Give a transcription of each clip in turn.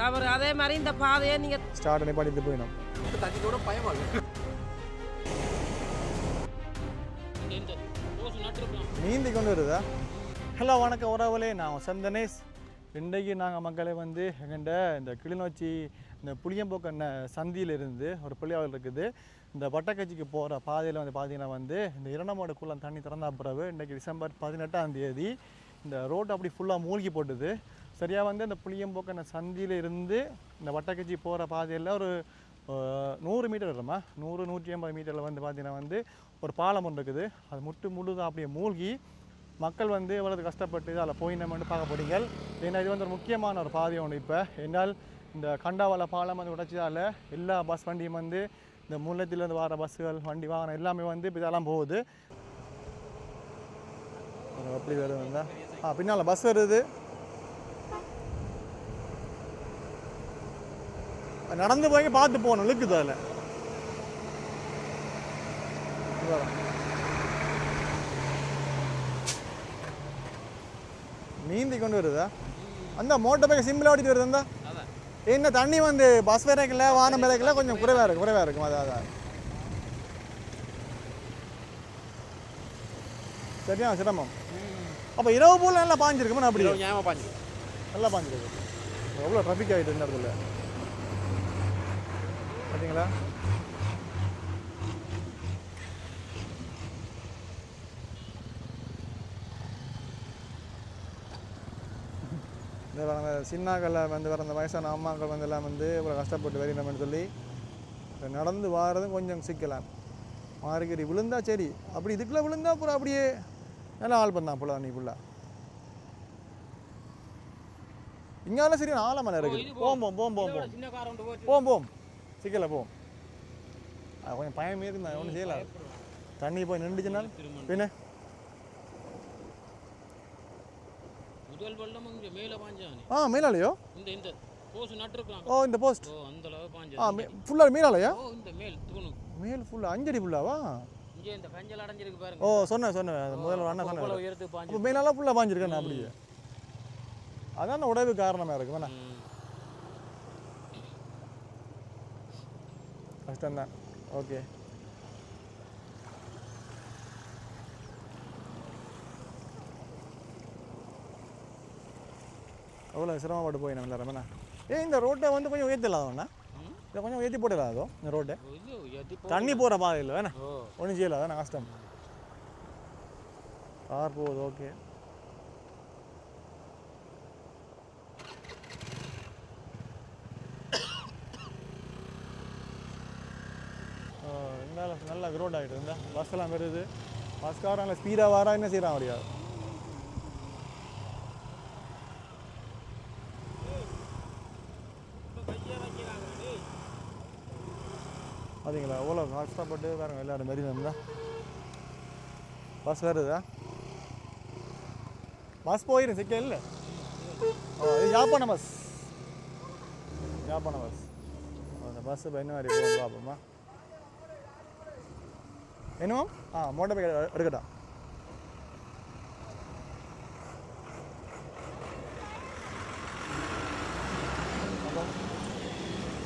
தவறு. அதே மாதிரி இந்த பாதையை நீங்கள் ஸ்டார்ட் நிப்பாட்டிட்டு போயிடும் தண்ணி கூட பயமா இருக்கு நீந்தி கொண்டு வருதா? ஹலோ வணக்கம் உறவுகளே. நான் சந்தனேஷ் இன்றைக்கு நாங்கள் மக்களை வந்து எங்கண்ட இந்த கிளிநொச்சி இந்த புளியம்போக்கண்ண சந்தியிலிருந்து ஒரு புளியாவல் இருக்குது. இந்த வட்டக்கட்சிக்கு போகிற பாதையில் வந்து பார்த்தீங்கன்னா வந்து இந்த இரண்டமாடு குளம் தண்ணி திறந்தா பிறகு இன்றைக்கி டிசம்பர் பதினெட்டாம் தேதி இந்த ரோடு அப்படி ஃபுல்லாக மூழ்கி போட்டுது. சரியாக வந்து இந்த புளியம்போக்கண்ண சந்தியில் இருந்து இந்த வட்டக்கச்சி போகிற பாதையில் ஒரு நூறு மீட்டர் வருமா நூறு நூற்றி ஐம்பது மீட்டரில் வந்து பார்த்தீங்கன்னா வந்து ஒரு பாலம் ஒன்று இருக்குது. அது முட்டு முழுதும் அப்படியே மூழ்கி மக்கள் வந்து எவ்வளவு கஷ்டப்பட்டு அதில் போயினோம்னு பார்க்க போறீங்க. ஏன்னா இது வந்து ஒரு முக்கியமான ஒரு பாதை ஒன்று இப்போ. என்னால் இந்த கண்டாவள பாலம் வந்து உடைச்சதால் எல்லா பஸ் வண்டியும் வந்து இந்த முல்லத்திலேருந்து வர பஸ்ஸுகள் வண்டி வாகனம் எல்லாமே வந்து இப்போ இதெல்லாம் போகுது. அப்படி வருது வந்தா? ஆ பின்னால் பஸ் வருது. நடந்து போய் பார்த்து போகணும். இழுக்குது அதில். நீந்தி கொண்டு வருதா? அந்த மோட்டர் பைக் சிம்பிளாக ஓட்டிட்டு வருது அந்த. என்ன தண்ணி வந்து பஸ் விரைக்கல வானம் விரைக்கல கொஞ்சம் குறைவாக இருக்கு குறைவாக இருக்கும். அதான் அதான். சரியா சிரமம்? அப்போ இரவு போல் நல்லா பாஞ்சிருக்குமா அப்படி ஞாபகம் நல்லா பாஞ்சிருக்கு. எவ்வளோ ட்ராஃபிக் ஆகிட்டு இந்த இடத்துல? பார்த்தீங்களா? இந்த சின்னாக்களை வந்து வர அந்த வயசான அம்மாக்கள் வந்து எல்லாம் வந்து இவ்வளோ கஷ்டப்பட்டு வரணும்னு சொல்லி நடந்து வாரதும் கொஞ்சம் சிக்கலாம் மாறிக்கறி விழுந்தா சரி அப்படி இதுக்குள்ளே விழுந்தா அப்புறம் அப்படியே நல்லா ஆள் பண்ணான் போல நீ ஃபுல்லாக இங்கால சரி ஆலமலை இருக்குது. போம் போம் போம் போம் போம் போம். சிக்கல போம் அது கொஞ்சம் பயமே இருந்தா ஒன்றும் செய்யல தண்ணி போய் நின்றுச்சுனால் பின்ன? முதல் வெள்ளம் இங்க மேல பாஞ்சானே ஆ மீனாலையோ இந்த இந்த போஸ் நட்டுருக்கலாம். ஓ இந்த போஸ்ட் ஓ அந்த அளவு பாஞ்சு ஆ ஃபுல்லாக மீனாலையா ஓ இந்த மேல் மேல் ஃபுல்லாக அஞ்சடி ஃபுல்லாவா இங்க இந்த கஞ்சல் அடைஞ்சிருக்கு ஓ சொன்னேன் சொன்னேன். முதல்ல அண்ணா சொன்னேன் உயரத்துக்கு பாஞ்சு மேலாலாம் ஃபுல்லாக பாஞ்சிருக்கேன் அப்படியே. அதான் உடவு காரணமாக இருக்கு வேணா. கஷ்டம்தான் ஓகே அவ்வளோ சிரமப்பட்டு போய் நம்ம எல்லாரும் என்ன? ஏ இந்த ரோட்டை வந்து கொஞ்சம் உயர்த்தலாதோண்ணா ம். இதை கொஞ்சம் உயர்த்தி போடலாதோ இந்த ரோட்டை தண்ணி போகிற பாதை இல்லை வேணா ஒன்றும் செய்யல அதான் கஷ்டம். கார் போகுது ஓகே நல்ல நல்லா க்ரோட் ஆகிட்டு இருந்தா பஸ் எல்லாம் வருது. பஸ்காரங்கள ஸ்பீடாக வரா என்ன செய்கிறான் அப்படியா? பார்த்தீங்களா எவ்வளோ கஷ்டப்பட்டு வேறு எல்லாரும் மாரி இருந்தா. பஸ் வருதா? பஸ் போயிடும் சிக்கல் இல்லை. இது யாப்பான பஸ் யாப்பான பஸ் அந்த பஸ் பயணம் என்ன மாதிரி பார்ப்போமா என்னமோ ஆ மோட்டர் பைக் எடுக்கட்டா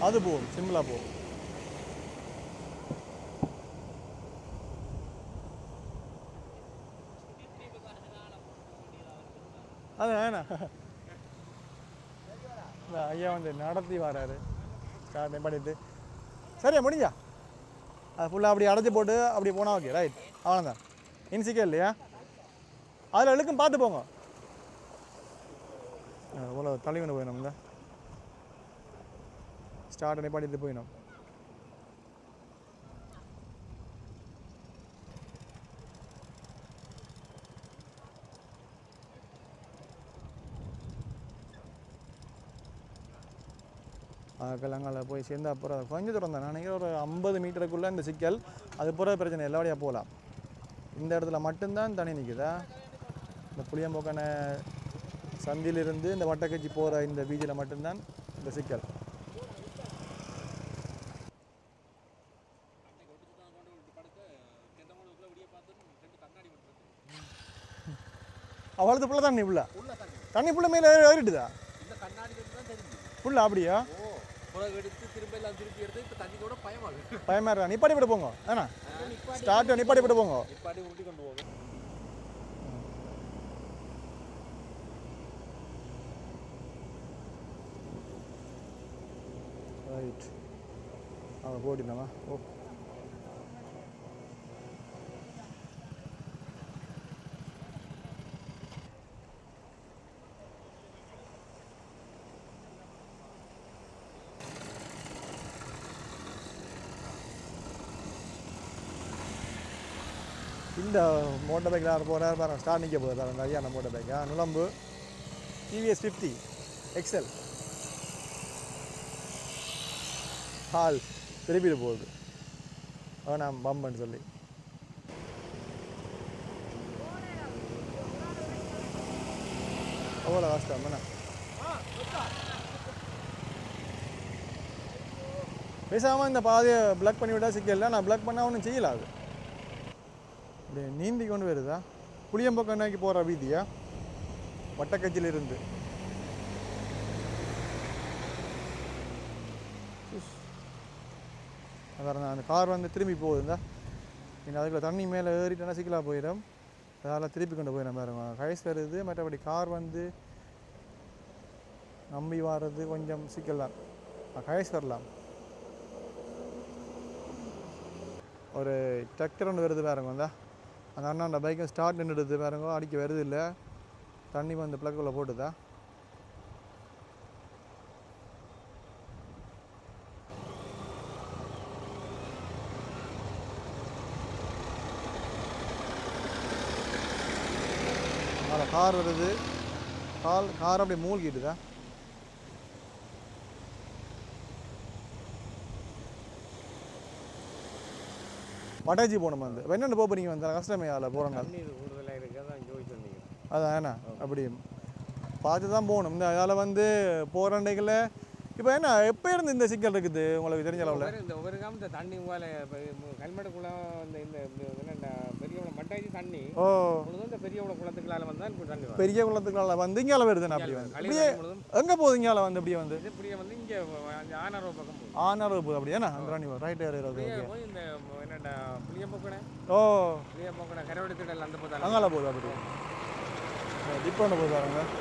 அது போகும் சிம்பிளாக போகும் அது வேணாம் ஐயா வந்து நடத்தி வராரு ஸ்டார்ட் பண்ணிட்டு சரியா முடிஞ்சா அது ஃபுல்லாக அப்படி அடைச்சி போட்டு அப்படி போனால் ஓகே ரைட் அவ்வளோதான் இன்சிக்கே இல்லையா? அதில் எழுக்கும் பார்த்து போங்க. அவ்வளோ தலைவனு போயிடும் ஸ்டார்ட் நிப்பாட்டிட்டு போயிடும் கிழங்கால போய் சேர்ந்து அப்புறம் கொஞ்சம் தூரம் தான் நினைக்கிறேன் ஒரு ஐம்பது மீட்டருக்குள்ளே இந்த சிக்கல் அது போகிற பிரச்சனை எல்லா வழியாக போகலாம் இந்த இடத்துல மட்டும்தான் தண்ணி நிற்குதா இந்த புளியம்போக்கான சந்தியிலிருந்து இந்த வட்டக்கச்சி போகிற இந்த வீதியில் மட்டும்தான் இந்த சிக்கல். அவ்வளோது புள்ள தண்ணி உள்ள தண்ணி புள்ள மேலே தான் தெரிஞ்சு ஃபுல்லாக அப்படியா? எடுத்து திரும்ப எல்லாம் திருப்பி எடுத்து இப்போ தண்ணி கூட பயமாகுது. பயமாக இருக்கா? நிப்பாட்டி விட்டு போங்க. ஏன்னா ஸ்டார்ட் நிப்பாட்டி விட்டு போங்க. நிப்பாட்டி உருட்டி கொண்டு போகும் ரைட் அவன் போட்டினாமா ஓ. இந்த மோட்டர் பைக்கில் நான் போகிறார் பாருங்க. ஸ்டார் நிற்க போகுது பாருங்க. ஐயா அந்த மோட்டர் பைக்காக நுழம்பு டிவிஎஸ் ஃபிஃப்டி எக்ஸல் ஹால் திருப்பிட்டு போகுது. வேணாம் பம்புன்னு சொல்லி. அவ்வளோ கஷ்டம் வேணாம் பேசாமல் இந்த பாதையை பிளாக் பண்ணி விட்டா சிக்கல நான் பிளாக் பண்ணால் ஒன்றும் செய்யலாது இப்படி நீந்தி கொண்டு வருதா? புளியம்பக்கம் நோக்கி போகிற வீதியா? வட்டக்கச்சிலிருந்து. அதான் அந்த கார் வந்து திரும்பி போகுதுந்தா. நீங்கள் அதுக்குள்ள தண்ணி மேலே ஏறிட்டேன்னா சிக்கலாக போயிடும்? அதனால் திருப்பி கொண்டு போயிடும் பாருங்க. கைஸ் வருது மற்றபடி கார் வந்து நம்பி வர்றது கொஞ்சம் சிக்கல். தான் கைஸ் வரலாம். ஒரு டிராக்டர் ஒன்று வருது பாருங்க வந்தா அந்த அண்ணா அந்த பைக்கை ஸ்டார்ட் நின்றுடுது பாருங்க அடிக்க வருது இல்லை. தண்ணி வந்து பிளக்குள்ளே போட்டுதா. அதில் கார் வருது. கால் கார் அப்படியே மூழ்கிடுதா? மட்டாச்சி போகணுமா வந்து என்னென்ன போக போறீங்க? வந்து கஷ்டமே அதில் தண்ணீர் கூடுதலாக இருக்க? தான் ஜோதிச்சு வந்தீங்க. அதான் என்ன அப்படி. பார்த்து தான் போகணும். இந்த அதால் வந்து போகிற அன்றைகளில் இப்போ என்ன எப்போ இருந்து இந்த சிக்கல் இருக்குது உங்களுக்கு தெரிஞ்ச அளவில்? இந்த ஒவ்வொரு காம இந்த தண்ணி உங்களால கல்மட குளம் இந்த இந்த ஓ. பெரிய குளத்துக்களால வரும். பெரிய குளத்துக்குள்ள வந்து இங்கே வருதுண்ணா அப்படி வந்து. முழுதும். எங்கே போகுது வந்து இப்படியே வந்து? இப்படியே வந்து இங்கே ஆனாரோ பக்கம் ஆனார் போகுது. அப்படியே என்ன? அந்த ராணி ரைட் ஏர் ஓகே. இந்த என்னடா புளியம்பொக்கனை? ஓ. புளியம்பொக்கனை கரவெடுத்துடல் அந்த போதால அங்கால போகுது அப்படி. டிப் பண்ண போகுது பாருங்க அப்போ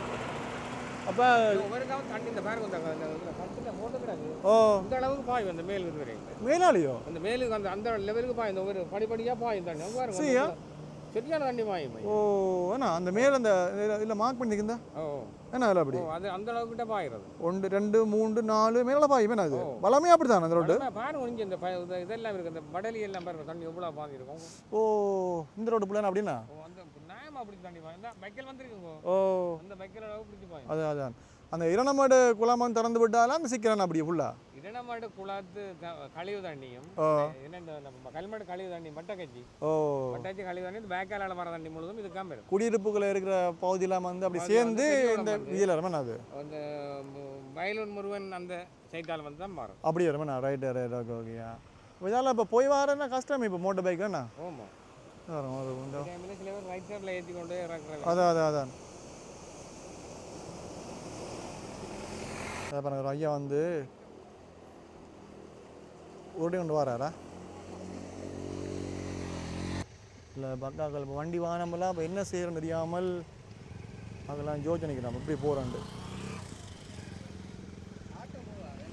ஒவ்வொரு காமம் தண்ணி இந்த பாருங்க இந்த இந்த இதுல பத்துல போட்டு கிடக்கு ஓ. இந்த அளவுக்கு பாயும் அந்த மேல் இது வரை மேலாளியோ அந்த மேலுக்கு அந்த அந்த லெவலுக்கு பாயும் ஒவ்வொரு படிப்படியா பாயும் தண்ணி. சரியா? சரியான தண்ணி பாயும் ஓ என்ன அந்த மேலே அந்த இல்லை மார்க் பண்ணிக்குந்தா ஓ. என்ன அதில் அப்படி? அது அந்த அளவுக்கு கிட்ட பாயிறது. ஒன்று ரெண்டு மூன்று நாலு மேலே பாயும். என்ன அது. பலமே அப்படி தானே அந்த ரோடு பாருங்க, இங்க இந்த இதெல்லாம் இருக்கு. இந்த எல்லாம் பாருங்க தண்ணி பாதி இருக்கும் ஓ இந்த ரோடு பிள்ளைனா அப்படின்னா? ஓ, அது அதான் அந்த இரணமாடு குளம் திறந்து விட்டாலும் சிக்கிறேன் அப்படி ஃபுல்லா இடமாடு குளத்து கழிவு தண்ணியும் கல்மடு கழிவு தண்ணி மட்டக்கச்சி. ஓ. மட்டாச்சி கழிவு தண்ணி பேக்கால வர தண்ணி முழுதும் இது காம இருக்கும் குடியிருப்புக்குள்ள இருக்கிற பகுதியெல்லாம் வந்து அப்படி சேர்ந்து இந்த. இதில் ரமன் அது? அந்த வயலூர் முருகன் அந்த சைட்டால் வந்து தான் மாறும். அப்படியே ரமன் ரைட் ரைட் ஓகே ஓகேயா இதெல்லாம் இப்போ போய் வரேன்னா கஷ்டம் இப்போ மோட்டர் பைக் தானே அதான் அதான் அதான். அதான் பாருங்க ஒரு ஐயா வந்து உருட்டி கொண்டு வராரா? இல்லை பக்காக்கள் இப்போ வண்டி வாங்கினமெல்லாம் இப்போ என்ன செய்யறோன்னு தெரியாமல் அதெல்லாம் யோசனைக்கிறோம் எப்படி போகிறோன்ட்டு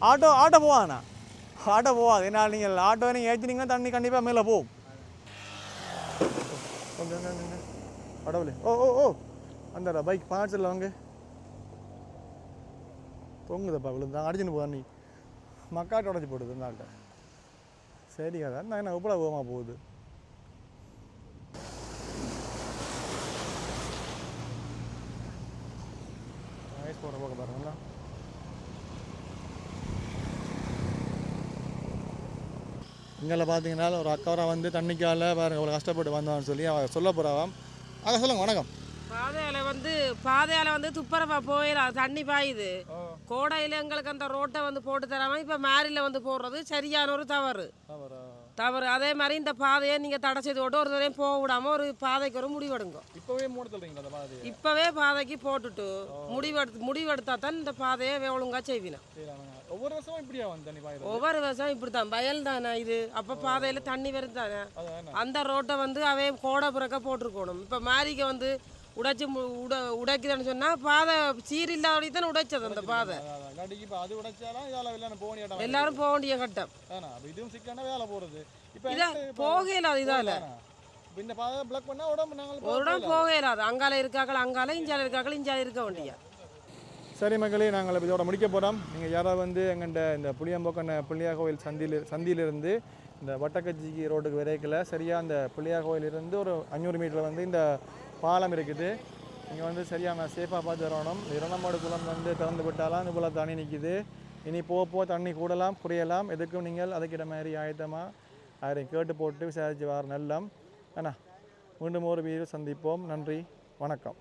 ஆட்டோ ஆட்டோ போவாண்ணா ஆட்டோ போவாது. ஏன்னா நீங்கள் ஆட்டோ நீங்கள் ஏற்றினீங்கன்னா தண்ணி கண்டிப்பாக மேலே போகும். கொஞ்சம் ஓகே அடவுலே ஓ ஓ ஓ. அந்த பைக் பார்ட்ஸில் வாங்க. தொங்குதப்பா விழுந்தான் அடிச்சுன்னு போதா நீ. மக்காட்ட உடச்சி போடுது இந்த ஆள்கிட்ட. சரி கதா நான் என்ன உப்பள போகமா போகுது? வயசு போகிற போக பாருங்களா இங்கே பார்த்தீங்கன்னா ஒரு அக்காவரா வந்து தண்ணிக்கால பாருங்க அவ்வளோ கஷ்டப்பட்டு வந்தான்னு சொல்லி அவ சொல்ல போகிறாவாம் அக்கா சொல்லுங்க வணக்கம். பாதையால வந்து பாதையால வந்து துப்புரவா போயிடலாம் தண்ணி பாயுது. கோடையில எங்களுக்கு அந்த ரோட்டை வந்து போட்டு தராம இப்ப மாரில வந்து போடுறது சரியான ஒரு தவறு. தவறு. அதே மாதிரி இந்த பாதையை நீங்கள் தடை செய்து விட்டு ஒரு தடையும் போக விடாம ஒரு பாதைக்கு ஒரு முடிவெடுங்க. இப்போவே மூட சொல்கிறீங்களா இப்போவே பாதைக்கு போட்டுட்டு முடிவெடுத்து முடிவெடுத்தா தான் இந்த பாதையை ஒழுங்கா செய்வினோம் சரி ஆமாங்க ஒவ்வொரு இப்படியா வந்து பாயுது ஒவ்வொரு வருஷம் இப்படி தான் வயல் தானே இது. அப்போ பாதையில் தண்ணி வரும் தானே. அந்த ரோட்டை வந்து அவே கோடை பிறக்க போட்டிருக்கணும். இப்போ மாரிக்க வந்து உடைச்சு உட உடைக்குதுன்னு சொன்னால் பாதை சீரில்லாதபடி தானே உடைச்சது அந்த பாதை. இதால் போக எல்லாரும் போக வேண்டிய கட்டம். இதுவும் வேலை போகிறது இப்போ இதா போகல இதால இப்போ இந்த பாதை பிளாக் பண்ணால் உடம்பு நாங்கள் ஒரு இடம் போக இயலாது அங்கால இருக்காக்கள் அங்கால இஞ்சால இருக்காக்கள் இஞ்சால இருக்க வேண்டிய. சரி மக்களே நாங்கள் இதோட முடிக்க போகிறோம் நீங்கள் யாராவது வந்து எங்கள்கிட்ட இந்த புளியம்போக்கண்ண பிள்ளையார் கோயில் சந்தியில் சந்தியிலிருந்து இந்த வட்டக்கச்சிக்கு ரோட்டுக்கு விரைக்கல சரியாக அந்த பிள்ளையார் கோயிலிருந்து ஒரு அஞ்சூறு மீட்டர் வந்து இந்த பாலம் இருக்குது. நீங்கள் வந்து சரியாக சேஃபாக பார்த்து வரணும். இரண்டமாடு குளம் வந்து திறந்து விட்டாலாம் இந்த போல் தண்ணி நிற்கிது இனி போக போக தண்ணி கூடலாம் குறையலாம் எதுக்கும் நீங்கள் அதுக்கிட்ட மாதிரி ஆயத்தமாக யாரையும் கேட்டு போட்டு விசாரித்து வர நல்லம். அண்ணா மீண்டும் ஒரு வீடு சந்திப்போம். நன்றி. வணக்கம்.